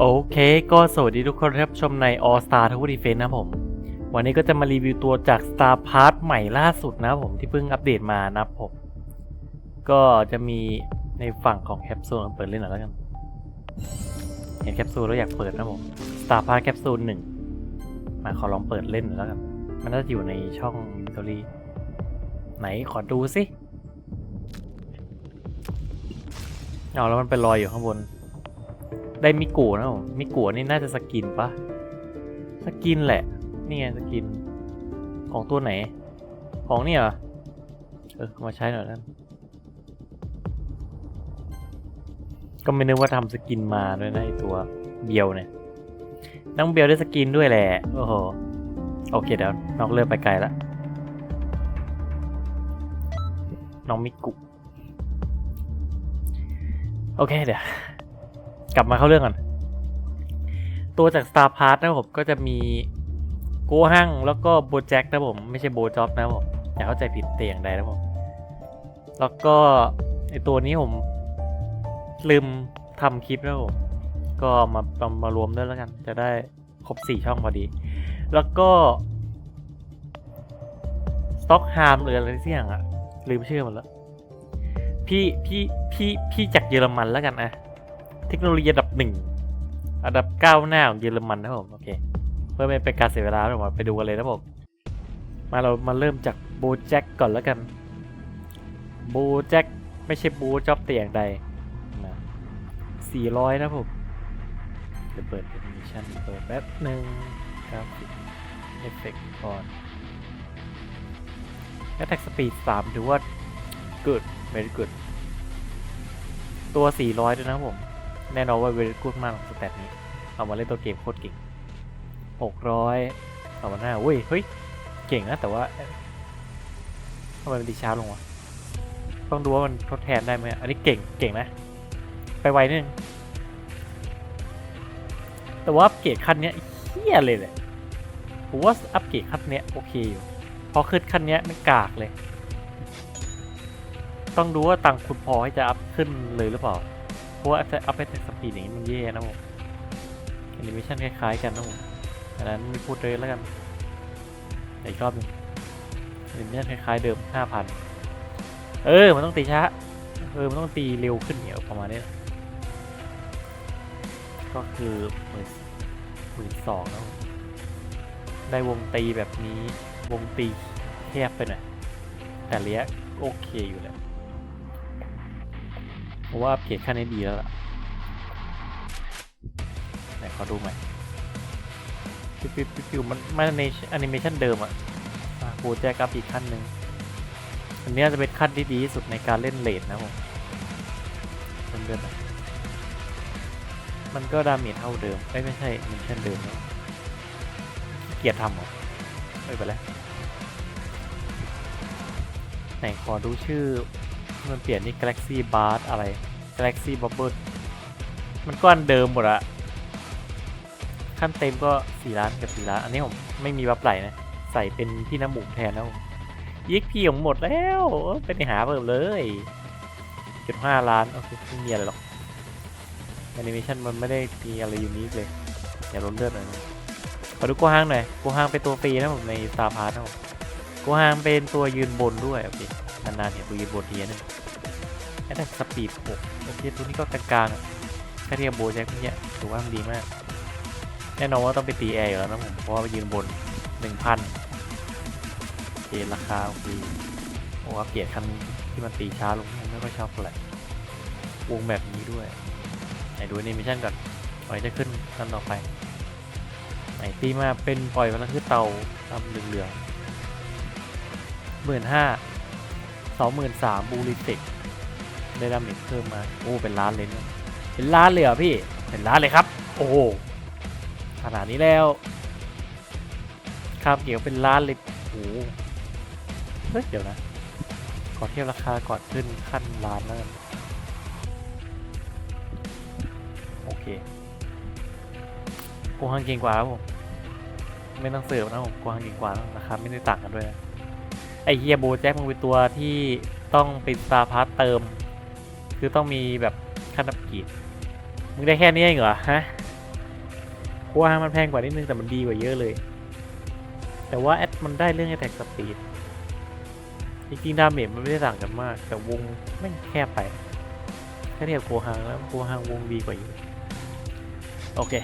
โอเคก็สวัสดีทุกคนครับชมใน All Star Tower Defense นะผม วันนี้ก็จะมารีวิวตัวจาก Star Pass ใหม่ล่าสุดนะผมที่เพิ่งอัปเดตมานับผม ก็จะมีในฝั่งของแคปซูลเปิดเล่นหน่อยแล้วกัน เห็นแคปซูลแล้วอยากเปิดนะผม Star Pass แคปซูลหนึ่งมาขอลองเปิดเล่นหน่อยแล้วกัน มันน่าจะอยู่ในช่อง Inventory ไหนขอดูสิเอาแล้วมันไปลอยอยู่ข้างบน ได้มิกูนะผมมิกูนี่น่าจะสกินปะสกินแหละ นี่ไงสกิน ของตัวไหน ของนี่เหรอเออมาใช้หน่อยนั่นก็ไม่นึกว่าทำสกินมาด้วยนะไอตัวเบียวเนี่ยน้องเบียวได้สกินด้วยแหละโอ้โหโอเคเดี๋ยวนอกเริ่มไปไกลละน้องมิกุโอเคเดี๋ยว กลับมาเข้าเรื่องก่อน ตัวจาก Star p a s s นะผมก็จะมีโกฮังแล้วก็โบแจ็คนะผม ไม่ใช่โบจ็อบนะผม อย่าเข้าใจผิดแต่อย่างใดนะผม แล้วก็ไอตัวนี้ผมลืมทำคลิปแล้วผม ก็มามามารวมด้วยแล้วกัน จะได้ครบสี่ช่องพอดี แล้วก็สต็อกฮามหรืออะไรสักอย่างอะลืมชื่อมันแล้วพี่พี่พี่พี่จากเยอรมันแล้วกันอะ เทคโนโลยีอันดับหนึ่งอันดับก้าวหน้าของเยอรมันนะผมโอเค เพื่อไม่เป็นการเสียเวลาผมไปดูกันเลยนะผมมาเรามาเริ่มจากโบแจ็คก่อนแล้วกันโบแจ็คไม่ใช่โบจ็อบแต่อย่างใดนะสี่ร้อยนะผมเดี๋ยวเปิดแอนิเมชันเปิดแป๊บหนึ่งกราฟิกเอฟเฟกต์ก่อนแอตแทกสปีดสามถือว่า good very good ตัว 400 ด้วยนะผม แน่นอนว่า very good มากสแตทนี้ เอามาเล่นตัวเกมโคตรเก่ง600ต่อมาหน้าเว้ย เฮ้ย เก่งนะ แต่ว่าทำไมมันดีช้าลงวะ ต้องดูว่ามันทดแทนได้ไหมอันนี้เก่ง เก่งนะ ไปไวนึง แต่ว่าอัปเกรดขั้นเนี้ยเฮี้ยเลยแหละผมว่าอัปเกรดขั้นเนี้ยโอเคอยู่ พอขึ้นขั้นเนี้ยไม่กากเลย ต้องดูว่าตังคุณพอให้จะอัพขึ้นเลยหรือเปล่า ราะว่าอัพไปแต่สปีดอย่างนี้มันแย่นะผมแอนิเมชันคล้ายๆกันนะผมอันนั้นไม่พูดเลยแล้วกันอีกรอบนึงแอนิเมชันคล้ายๆเดิม 5,000 เออ มันต้องตีช้า เออ มันต้องตีเร็วขึ้นเนี่ยประมาณนี้ ก็คือหมื่นหมื่นสองแล้วผมได้วงตีแบบนี้ วงตีแคบไปหน่อยแต่ระยโอเคอยู่แหละ ราะว่าเกรดขั้นนี้ดีแล้วล่ะไหนขอดูใหม่ปิวปิวปิวปิวมันมันในแอนิเมชันเดิมอะอะโปรแจกอัพอีกขั้นหนึ่งอันนี้จะเป็นขั้นที่ดีที่สุดในการเล่นเลดนะผมเดิมเดิมมันก็ดาเมจเท่าเดิมเอ้ยไม่ใช่แอนิเมชันเดิมนะเกียร์ทำเหรอไม่เป็นไรไหนขอดูชื่อ มันเปลี่ยนนี่ Galaxy Bar อะไร Galaxy Bubble มันก็อันเดิมหมดอะขั้นเต็มก็ 4 ล้านกับ 4 ล้าน อันนี้ผมไม่มีบัฟไหลนะ ใส่เป็นที่น้ำหมูแทนแล้วยิกพี่ผมหมดแล้วไปในหาเพิ่มเลยจุดห้าล้านโอเคไม่มีอะไรหรอกแอนิเมชันมันไม่ได้มีอะไรยูนิคเลย อย่าล้นเลือดเลยนะขอดูโกฮังหน่อยโกฮังเป็นตัวฟรีนะผมในซาพาร์ทนะผมโกฮังเป็นตัวยืนบนด้วยโอเคนานๆเห็นตัวยืนบนทีนึง แอตแทกสปีดหกโอเคตัวนี้ก็กลางๆถ้าเทียบโบแจ็คเนี่ยถือว่ามันดีมาก แน่นอนว่าต้องไปตีแอร์อยู่แล้วนะผม เพราะว่าไปยืนบนหนึ่งพันเกราคาโอเคโอ้อัปเกรดคันที่มันตีช้าลงไม่ค่อยชอบเท่าไหร่วงแบบนี้ด้วย ไหนดูนิเมชั่นก่อนก่อนจะขึ้นขั้นต่อไป ไหนตีมาเป็นปล่อยพลังคือเตาทำเหลืองๆหมื่นห้าสองหมื่นสามบูริเทค ได้ดาเมจเพิ่มมา โอ้ เป็นล้านเลยเนี่ยเป็นล้านเลยเหรอพี่ เป็นล้านเลยครับ โอ้ขนาดนี้แล้วครับเกี่ยวเป็นล้านเลยโอ้เฮ้ยเดี๋ยวนะ ขอเทียบราคาก่อนขึ้นขั้นล้านแล้วกันโอเคโกฮังเก่งกว่าครับผม ไม่ต้องเสิร์ฟนะผมโกฮังเก่งกว่านะคราคาไม่ได้ต่างกันด้วยนะไอเฮียโบแจ็คมันเป็นตัวที่ต้องเป็นสตาร์พาร์ตเติม คือต้องมีแบบขั้นอัปเกรดมึงได้แค่นี้เองเหรอฮะกัวฮามันแพงกว่านิดนึงแต่มันดีกว่าเยอะเลย แต่ว่าแอดมันได้เรื่อง attack speed จริงๆดาเมจมันไม่ได้ต่างกันมาก แต่วงแม่แคบไปถ้าเทียบโกฮังแล้วโกฮังวงดีกว่าอยู่โอเค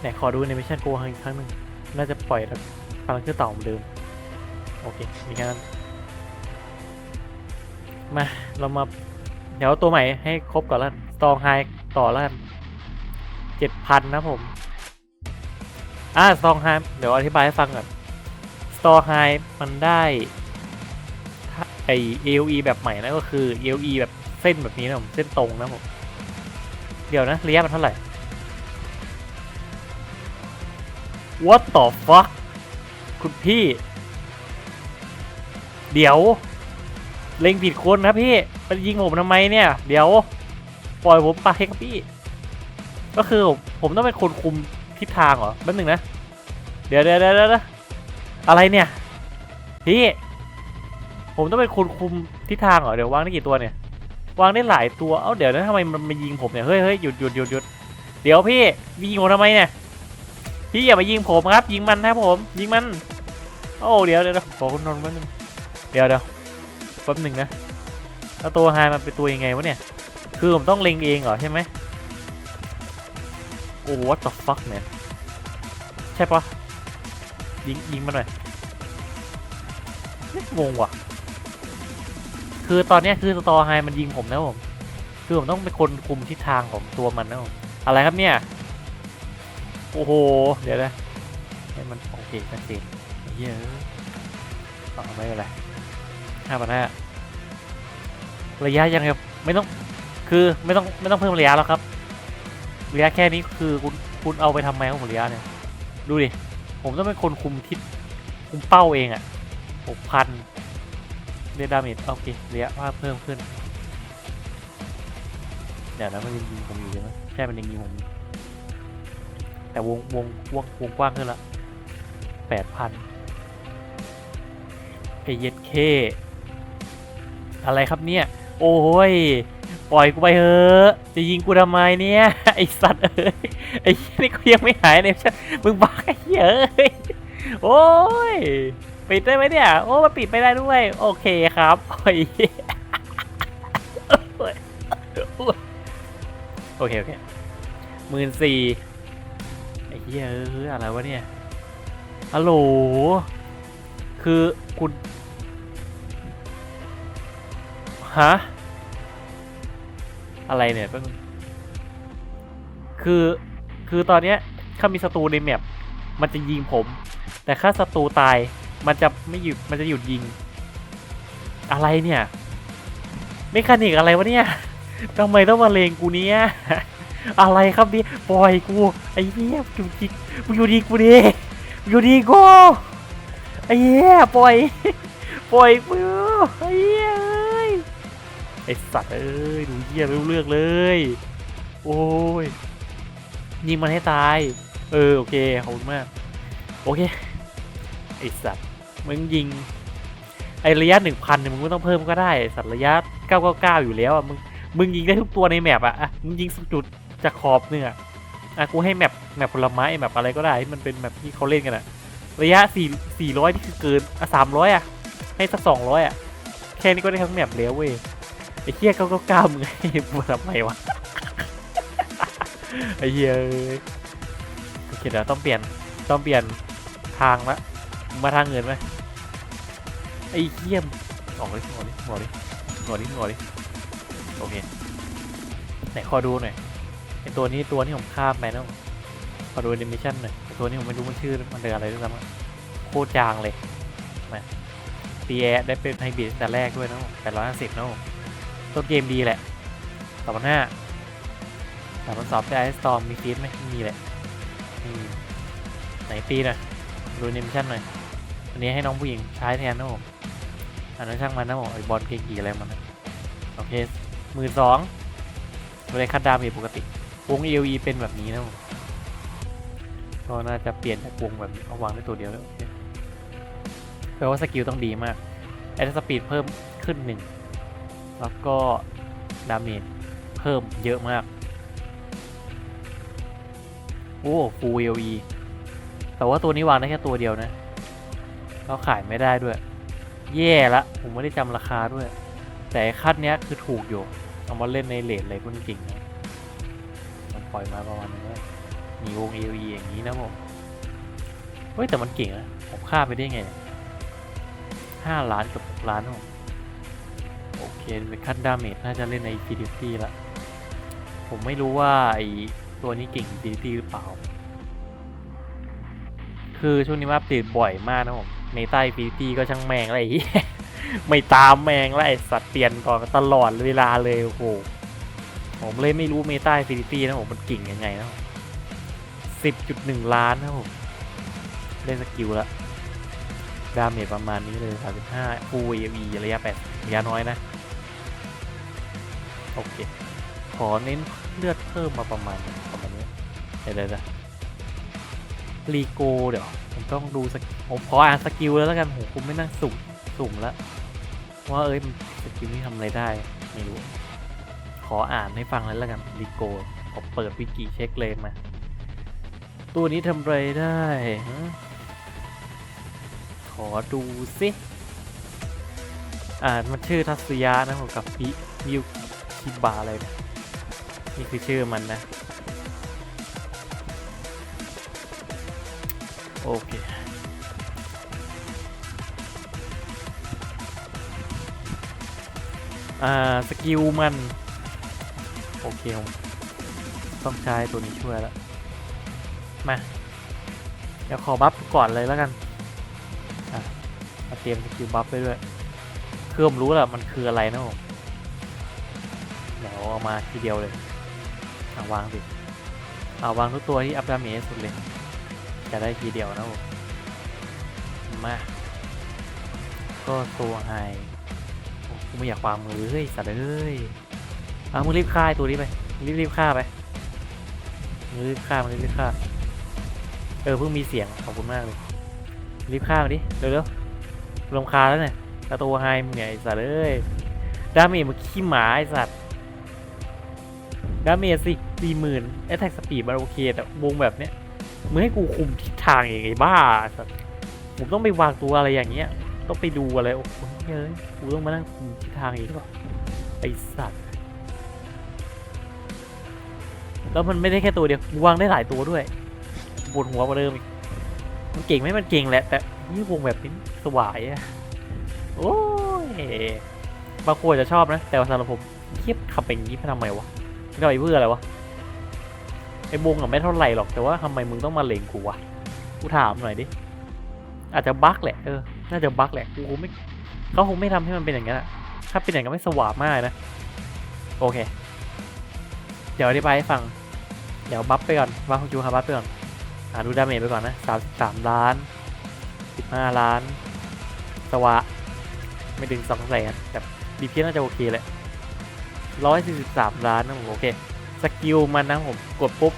ไหนขอดูในมิชชั่นโกฮังอีกครั้งหนึ่งน่าจะปล่อยแล้วพลังเครื่องต่อเหมือนเดิม โอเค มีแค่นั้น มา เรามา เดี๋ยวตัวใหม่ให้ครบก่อนละตองไฮต่อละเจ็ดพันนะผม อ่าสตองไฮเดี๋ยวอธิบายให้ฟังก่อนสตองไฮมันได้ถ้าไอ AOE แบบใหม่นะก็คือ AOE แบบเส้นแบบนี้นะผมเส้นตรงนะผม เดี๋ยวนะระยะมันเท่าไหร่ What the fuck คุณพี่ เดี๋ยว เล็งผิดคนนะพี่ไปยิงผมทำไมเนี่ย เดี๋ยวปล่อยผมไปครับพี่ ก็คือผมต้องเป็นคนคุมทิศทางเหรอแป๊บหนึงนะเดี๋ยวเดี๋ยวเดี๋ยวเดี๋ยวอะไรเนี่ย พี่ ผมต้องเป็นคนคุมทิศทางเหรอ เดี๋ยววางได้กี่ตัวเนี่ย วางได้หลายตัว เอ้าเดี๋ยวนะทำไมมันมายิงผมเนี่ย เฮ้ยเฮ้ยหยุดหยุดหยุดหยุดเดี๋ยวพี่ยิงผมทำไมเนี่ย พี่อย่ามายิงผมครับ ยิงมันนะผม ยิงมัน โอ้เดี๋ยวเดี๋ยวเดี๋ยวขอคุณนนท์แป๊บนึงเดี๋ยวเดี๋ยว แป๊บหนึ่งนะแล้วตัวไฮมันเป็นตัวยังไงวะเนี่ย คือผมต้องเล็งเองเหรอใช่ไหมโอ้ what the fuck เนี่ย ใช่ปะยิงยิงมันหน่อยงงว่ะ คือตอนนี้คือตอไฮมันยิงผมนะผม คือผมต้องเป็นคนคุมทิศทางของตัวมันนะผม อะไรครับเนี่ย โอ้โห เดี๋ยวนะให้มันโอเคชัดเจนเยอะเอไม่เป็นไร ห้าพันห้าระยะยังไงไม่ต้องคือไม่ต้องไม่ต้องเพิ่มระยะแล้วครับระยะแค่นี้คือคุณคุณเอาไปทำไมครับผมระยะเนี่ยดูดิผมต้องเป็นคนคุมทิศคุมเป้าเองอะ่ะหกพันเรดาเมจโอเคระยะว่าเพิ่มขึ้นเดี๋ยวนะมันยังยิงผมอยู่ใช่ไหมใช่มันยังยิงผมแต่วงวงวงวงกว้างขึ้นละแปดพันไอเย็ดเค อะไรครับเนี่ย โอ้ยปล่อยกูไปเถอะจะยิงกูทำไมเนี่ย ไอสัตว์เอ้ยไอ้เหี้ยนี่กูยังไม่หายเลยฉันมึงบ้าไอ้เหี้ยเอ้ยโอ้ยปิดได้ไหมเนี่ย โอ้มันปิดไม่ได้ด้วย โอเคครับโอ้ยโอเค โอเคหมื่นสี่ไอ้เหี้ยอะไรวะเนี่ยฮัลโหลคือคุณ ฮะ อะไรเนี่ยแป๊บนึงคือคือตอนเนี้ยถ้ามีศัตรูในแมปมันจะยิงผม แต่ถ้าศัตรูตายมันจะไม่หยุดมันจะหยุดยิง อะไรเนี่ยเมคานิกอะไรวะเนี่ยทำไมต้องมาเลงกูเนี่ยอะไรครับนี่ปล่อยกูไอ้เหี้ยอยู่ดีมึงอยู่ดีกูดิอยู่ดีกูไอ้เหี้ยปล่อยปล่อยกูไอ้เหี้ย ไอสัตว์เอ้ยดูเหี้ยไม่รู้เรื่องเลย โอ้ยยิงมันให้ตาย เออโอเคขอบคุณมาก โอเคไอสัตว์มึงยิงไอระยะหนึ่งพันเนี่ยมึงไม่ต้องเพิ่มก็ได้ไอสัตว์ระยะเก้าเก้าเก้าอยู่แล้วอะมึงมึงยิงได้ทุกตัวในแมปอะอะมึงยิงสักจุดจากขอบเนี่ยอะกูให้แมปแมปผลไม้แมปอะไรก็ได้ที่มันเป็นแมปที่เขาเล่นกันอะ ระยะสี่สี่ร้อยนี่คือเกินอะสามร้อยอะให้สักสองร้อยอะแค่นี้ก็ได้ทั้งแมปแล้วเว้ย ไอ้เหี้ยเก้าเก้าเก้ามึงให้กูทำไมวะไอ้เหี้ยเอ้ยโอเคเดี๋ยวต้องเปลี่ยนต้องเปลี่ยนทางละมาทางเงินไหมไอ้เหี้ยมออกดิออกดิออกดิออกดิออกดิโอเคไหนขอดูหน่อยไอตัวนี้ตัวที่ผมข้ามไปนะขอดูแอนิชันหน่อยตัวนี้ผมไม่รู้มันชื่อมันเดืออะไรด้วยซ้ำโคตรจางเลยมาตีแอได้เป็นไฮบริดแต่แรกด้วยนะแปดร้อยห้าสิบนะผม ต้นเกมดีแหละสองพันห้าสามพันสองได้ไอสตอมมีฟีดไหมมีแหละอืมไหนปีหน่อยดูนิมชั่นหน่อยอันนี้ให้น้องผู้หญิงใช้แทนนะผมอันนั้นช่างมันนะผมไอบอลเกกี่อะไรมันนะโอเคมื่นสองเลยคัดดาเมจปกติ วง ELE เป็นแบบนี้นะผมก็น่าจะเปลี่ยนจากวงแบบเอาวางได้ตัวเดียวแล้วเคแปลว่าสกิลต้องดีมากแอตสปีดเพิ่มขึ้นหนึ่ง แล้วก็ดาเมจเพิ่มเยอะมาก โอ้ฟูเอลีแต่ว่าตัวนี้วางได้แค่ตัวเดียวนะเราขายไม่ได้ด้วย แย่ละ ผมไม่ได้จำราคาด้วย แต่คัดเนี้ยคือถูกอยู่ เอามาเล่นในเลทอะไรพวกนี้เก่งนะมันปล่อยมาประมาณนึงว่ามีวงเอลีอย่างนี้นะผม เฮ้ยแต่มันเก่งนะ ผมฆ่าไปได้ไงห้าล้านกับหกล้านผม โอเคเป็นคัดดาเมจน่าจะเล่นใน Infinity ละ ผมไม่รู้ว่าไอตัวนี้เก่ง Infinity หรือเปล่า คือช่วงนี้มาอัปเดตบ่อยมากนะผมเมตา Infinity ก็ช่างแมงอะไรไม่ตามแมงแล้วไอสัตว์เปลี่ยนก่อนตลอดเวลาเลยโอ้โหผมเลยไม่รู้เมตา Infinity นะผมมันเก่งยังไงนะสิบจุดหนึ่งล้านนะผม เล่นสกิลแล้ว ดาเมจประมาณนี้เลย 35ฟูเอวีระยะ8ระยะน้อยนะ โอเค ขอเน้นเลือดเพิ่มมาประมาณประมาณนี้เดี๋ยวเลยวเดี๋ยวรีโกเดี๋ยวผมต้องดูสกผมขออ่านสกิลแล้วแล้วกันผมคงไม่นั่งสุ่มสุ่มแล้วว่าเอ้ยสกิลนี้ทำอะไรได้ไม่รู้ ขออ่านให้ฟังแล้วแล้วกันรีโกขอเปิดวิกิเช็คเลยมา ตัวนี้ทำอะไรได้ ขอดูสิอ่ามันชื่อทัศยานะผมกับพิมิวคิบาอะไรนะนี่คือชื่อมันนะ โอเคอ่าสกิลมัน โอเคผมต้องใช้ตัวนี้ช่วยแล้ว มา เดี๋ยวขอบัฟก่อนเลยแล้วกัน มาเตรียมสกิลบัฟไปด้วยเคือผมรู้แหละมันคืออะไรนะผมเดี๋ยวเอามาทีเดียวเลยเอาวางสิเอาวางทุกตัวที่อัพดาเมจสุดเลย จะได้ทีเดียวนะผมมา ก็ตัวไฮโอ้กูไม่อยากวางมือเฮ้ยสัตว์เอ้ยเอามึงรีบฆ่าตัวนี้ไปรีบรีบฆ่าไปมึงรีบฆ่ามึงรีบฆ่า เออเพิ่งมีเสียงขอบคุณมากเลยรีบฆ่ามาดิเร็วๆ ลงคาญแล้วเนี่ยตาตัวไฮมึงไงไอ้สัตว์เอ้ยดาเมจมันขี้หมาไอ้สัตว์ดาเมจสิสี่หมื่นแอตแทกสปีดมันโอเคแต่วงแบบเนี้ยมึงให้กูคุมทิศทางเองไงบ้าไอสัตว์ผมต้องไปวางตัวอะไรอย่างเงี้ย ต้องไปดูอะไรโอ้โหเฮ้ยกูต้องมานั่งคุมทิศทางเองหรอไอ้สัตว์แล้วมันไม่ได้แค่ตัวเดียววางได้หลายตัวด้วยปวดหัวกว่าเดิมอีกมันเก่งไหมมันเก่งแหละแต่นี่วงแบบนี้ สวายโอ้ยบางคนจะชอบนะ แต่ว่าสำหรับผมเทียบขับเป็นอย่างนี้ทำไมวะไม่ได้ไปเพื่ออะไรวะไอ้วงอะไม่เท่าไหร่หรอกแต่ว่าทำไมมึงต้องมาเลงกูวะกูถามหน่อยดิอาจจะบั๊กแหละเออน่าจะบั๊กแหละกูคงไม่เขาคงไม่ทำให้มันเป็นอย่างนั้นอะถ้าเป็นอย่างนั้นไม่สว่างมากนะโอเค เดี๋ยวอธิบายให้ฟัง เดี๋ยวบัฟไปก่อนบัฟของจูฮาบัฟไปก่อนอ่าดูดาเมจไปก่อนนะสามสามล้านสิบห้าล้าน สวะ ไม่ถึงสองแสนแต่ดีเพียน่าจะโอเคแหละร้อยสี่สิบสามล้านนะผมโอเค สกิลมันนะผมกดปุ๊บ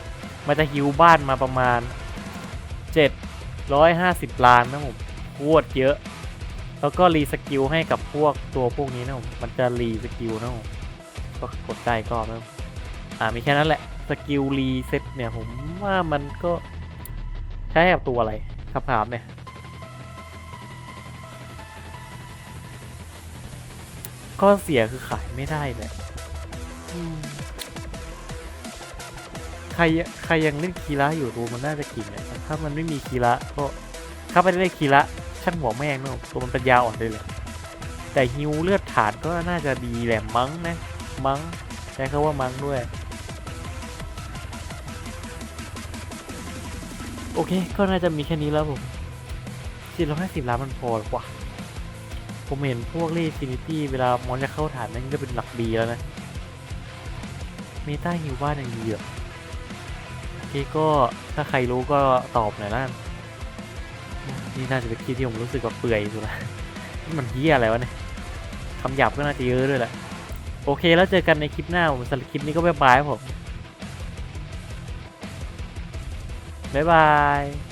มันจะฮิวบ้านมาประมาณเจ็ดร้อยห้าสิบล้านนะผมโคตรเยอะ แล้วก็รีสกิลให้กับพวกตัวพวกนี้นะผม มันจะรีสกิลนะผม ก็กดได้ก็นะอ่ามีแค่นั้นแหละ สกิลรีเซ็ตเนี่ยผมว่ามันก็ใช้กับตัวอะไรครับถามเนี่ย ข้อเสียคือขายไม่ได้แหละอืมใครใครยังเล่นคีระอยู่ตัวมันน่าจะกิ่งแหละแต่ถ้ามันไม่มีคีระก็ถ้าไม่ได้เล่นคีระช่างหัวแม่งเนอะตัวมันเป็นยาอ่อนเลยแหละแต่ฮิวเลือดฐานก็น่าจะดีแหละมั้งนะ มั้งใช้คาว่ามั้งด้วย โอเค ก็น่าจะมีแค่นี้แล้วผมสี่ร้อยห้าสิบล้านมันพอหรอกว่า ผมเห็นพวกเล่ฟินิตี้เวลามอนจะเข้าฐานนั่นก็เป็นหลักบีแล้วนะเมตาฮิวบ้านยังดีอะโอเคก็ถ้าใครรู้ก็ตอบหน่อยละนี่น่าจะเป็นคลิปที่ผมรู้สึกว่าเปื่อยสุดละนี่มันเฮียอะไรวะเนี่ยคำหยาบก็น่าจะเยอะด้วยแหละโอเคแล้วเจอกันในคลิปหน้าผมสำหรับคลิปนี้ก็บ๊ายบายครับผมบ๊ายบาย